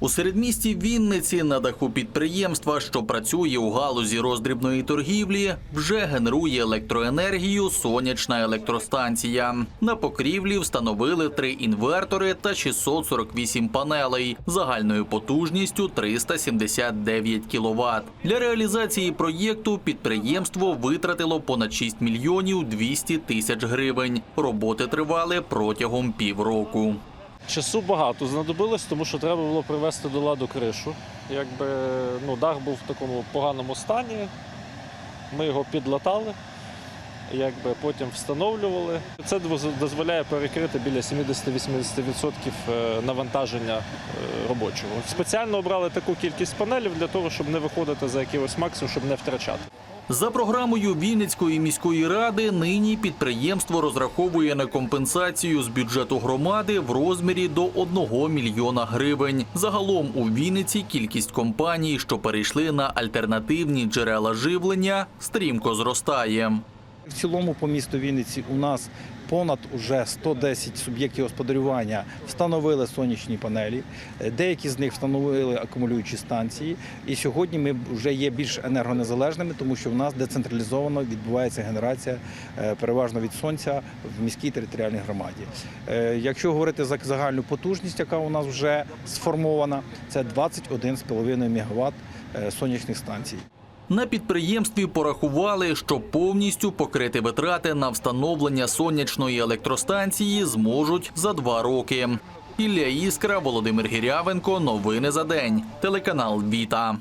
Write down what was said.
У середмісті Вінниці на даху підприємства, що працює у галузі роздрібної торгівлі, вже генерує електроенергію сонячна електростанція. На покрівлі встановили три інвертори та 648 панелей загальною потужністю 379 кВт. Для реалізації проєкту підприємство витратило понад 6 мільйонів 200 тисяч гривень. Роботи тривали протягом півроку. Часу багато знадобилось, тому що треба було привести до ладу кришу. Якби ну, дах був в такому поганому стані. Ми його підлатали, якби потім встановлювали. Це доз- дозволяє перекрити біля 70-80% е, навантаження е, робочого. Спеціально обрали таку кількість панелів для того, щоб не виходити за якийсь максимум, щоб не втрачати. За програмою Вінницької міської ради нині підприємство розраховує на компенсацію з бюджету громади в розмірі до 1 мільйона гривень. Загалом у Вінниці кількість компаній, що перейшли на альтернативні джерела живлення, стрімко зростає. В цілому по місту Вінниці у нас понад уже 110 суб'єктів господарювання встановили сонячні панелі. Е, Деякі з них встановили акумулюючі станції. І сьогодні ми вже є більш енергонезалежними, тому що в нас децентралізовано відбувається генерація е, переважно від сонця в міській територіальній громаді. Е, Якщо говорити за загальну потужність, яка у нас вже сформована, це 21,5 МВт сонячних станцій. На підприємстві порахували, що повністю покрити витрати на встановлення сонячної електростанції зможуть за два роки. Ілля Іскра, Володимир Гірявенко. Новини за день. Телеканал Віта.